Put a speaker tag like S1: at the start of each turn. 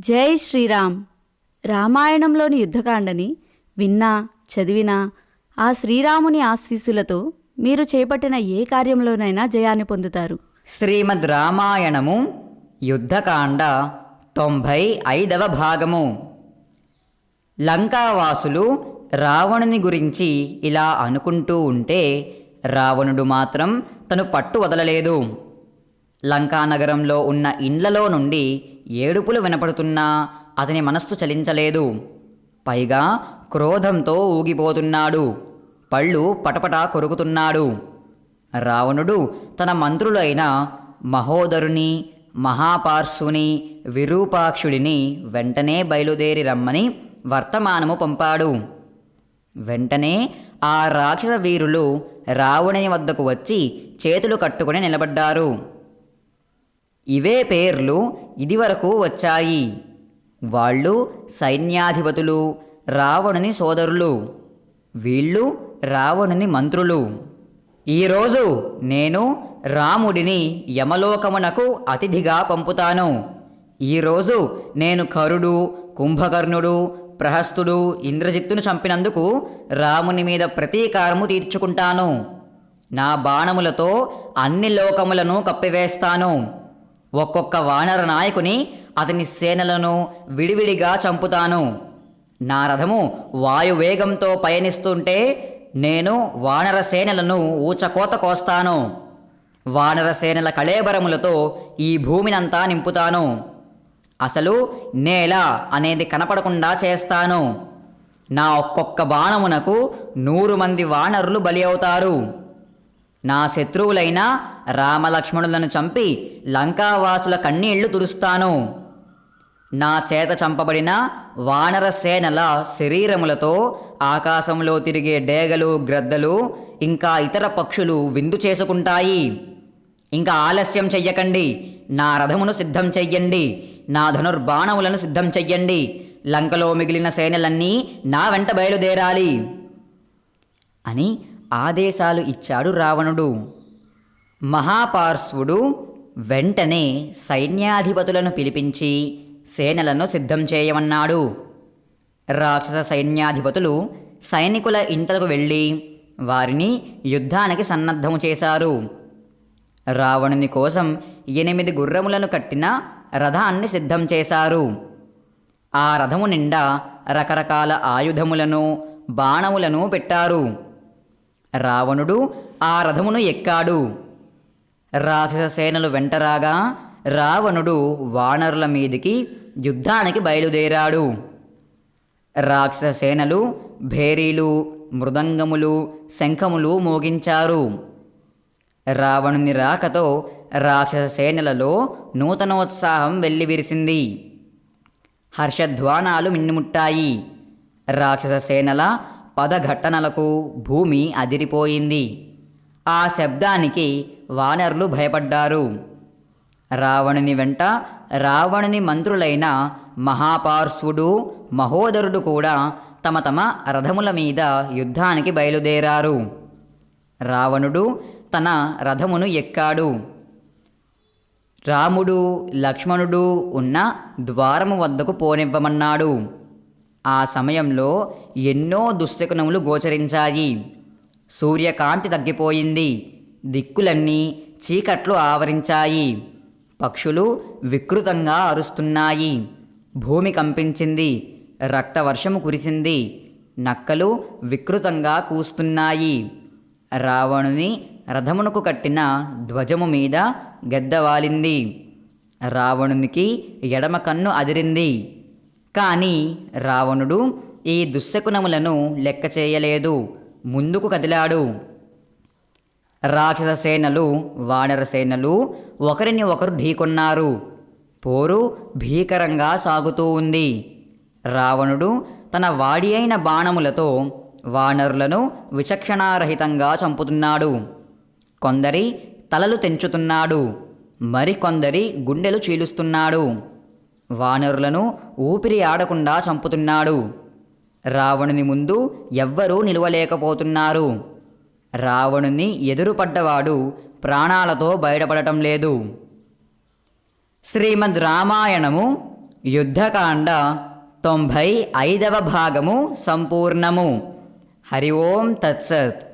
S1: జై శ్రీరామ్. రామాయణంలోని యుద్ధకాండని విన్నా చదివినా ఆ శ్రీరాముని ఆశీస్సులతో మీరు చేపట్టిన ఏ కార్యంలోనైనా జయాన్ని పొందుతారు.
S2: శ్రీమద్ రామాయణము యుద్ధకాండ తొంభై ఐదవ భాగము. లంకావాసులు రావణుని గురించి ఇలా అనుకుంటూ ఉంటే రావణుడు మాత్రం తను పట్టు వదలలేదు. లంకానగరంలో ఉన్న ఇండ్లలో నుండి ఏడుపులు వినపడుతున్నా అతని మనస్సు చలించలేదు. పైగా క్రోధంతో ఊగిపోతున్నాడు. పళ్ళు పటపట కొరుకుతున్నాడు. రావణుడు తన మంత్రులైన మహోదరుని మహాపార్శుని విరూపాక్షుడిని వెంటనే బయలుదేరి రమ్మని వర్తమానము పంపాడు. వెంటనే ఆ రాక్షస వీరులు రావణుని వద్దకు వచ్చి చేతులు కట్టుకుని నిలబడ్డారు. ఇవే పేర్లు ఇదివరకు వచ్చాయి. వాళ్ళు సైన్యాధిపతులు రావణుని సోదరులు. వీళ్ళు రావణుని మంత్రులు. ఈరోజు నేను రాముడిని యమలోకమునకు అతిథిగా పంపుతాను. ఈరోజు నేను కరుడు కుంభకర్ణుడు ప్రహస్తుడు ఇంద్రజిత్తును చంపినందుకు రాముని మీద ప్రతీకారము తీర్చుకుంటాను. నా బాణములతో అన్ని లోకములను కప్పివేస్తాను. ఒక్కొక్క వానర నాయకుని అతని సేనలను విడివిడిగా చంపుతాను. నా రథము వాయువేగంతో పయనిస్తుంటే నేను వానర సేనలను ఊచకోత కోస్తాను. వానర సేనల కళేబరములతో ఈ భూమినంతా నింపుతాను. అసలు నేల అనేది కనపడకుండా చేస్తాను. నా ఒక్కొక్క బాణమునకు నూరు మంది వానరులు బలి అవుతారు. నా శత్రువులైన రామలక్ష్మణులను చంపి లంకావాసుల కన్నీళ్ళు తురుస్తాను నా చేత చంపబడిన వానర సేనల శరీరములతో ఆకాశంలో తిరిగే డేగలు గ్రద్దలు ఇంకా ఇతర పక్షులు విందు చేసుకుంటాయి. ఇంకా ఆలస్యం చెయ్యకండి. నా రథమును సిద్ధం చెయ్యండి. నా ధనుర్బాణములను సిద్ధం చెయ్యండి. లంకలో మిగిలిన సేనలన్నీ నా వెంట బయలుదేరాలి. అని ఆదేశాలు ఇచ్చాడు రావణుడు. మహాపార్శ్వుడు వెంటనే సైన్యాధిపతులను పిలిపించి సేనలను సిద్ధం చేయమన్నాడు. రాక్షస సైన్యాధిపతులు సైనికుల ఇంటలకు వెళ్ళి వారిని యుద్ధానికి సన్నద్ధము చేశారు. రావణుని కోసం ఎనిమిది గుర్రములను కట్టిన రథాన్ని సిద్ధం చేశారు. ఆ రథము నిండా రకరకాల ఆయుధములను బాణములను పెట్టారు. రావణుడు ఆ రథమును ఎక్కాడు. రాక్షస సేనలు వెంటరాగా రావణుడు వానరుల మీదికి యుద్ధానికి బయలుదేరాడు. రాక్షస సేనలు భేరీలు మృదంగములు శంఖములు మోగించారు. రావణుని రాకతో రాక్షస సేనలలో నూతనోత్సాహం వెల్లివిరిసింది. హర్షధ్వానాలు మిన్నుముట్టాయి. రాక్షస సేనల పదఘట్టనలకు భూమి అదిరిపోయింది. ఆ శబ్దానికి వానరులు భయపడ్డారు. రావణుని వెంట రావణుని మంత్రులైన మహాపార్శ్వుడు మహోదరుడు కూడా తమ తమ రథముల మీద యుద్ధానికి బయలుదేరారు. రావణుడు తన రథమును ఎక్కాడు. రాముడు లక్ష్మణుడు ఉన్న ద్వారము వద్దకు పోనివ్వమన్నాడు. ఆ సమయంలో ఎన్నో దుశ్శకునములు గోచరించాయి. సూర్యకాంతి తగ్గిపోయింది. దిక్కులన్నీ చీకట్లు ఆవరించాయి. పక్షులు వికృతంగా అరుస్తున్నాయి. భూమి కంపించింది. రక్తవర్షము కురిసింది. నక్కలు వికృతంగా కూస్తున్నాయి. రావణుని రథమునకు కట్టిన ధ్వజము మీద గెద్దవాలింది. రావణునికి ఎడమ కన్ను అదిరింది. కానీ రావణుడు ఈ దుశ్శకునములను లెక్క చేయలేదు. ముందుకు కదిలాడు. రాక్షస సేనలు వానర సేనలు ఒకరిని ఒకరు ఢీకొన్నారు. పోరు భీకరంగా సాగుతూ ఉంది. రావణుడు తన వాడి అయిన బాణములతో వానరులను విచక్షణారహితంగా చంపుతున్నాడు. కొందరి తలలు తెంచుతున్నాడు. మరికొందరి గుండెలు చీలుస్తున్నాడు. వానరులను ఊపిరి ఆడకుండా చంపుతున్నాడు. రావణుని ముందు ఎవ్వరూ నిలవలేకపోతున్నారు. రావణుని ఎదురుపడ్డవాడు ప్రాణాలతో బయటపడటం లేదు. శ్రీమద్ రామాయణము యుద్ధకాండ తొంభై ఐదవ భాగము సంపూర్ణము. హరి ఓం తత్సత్.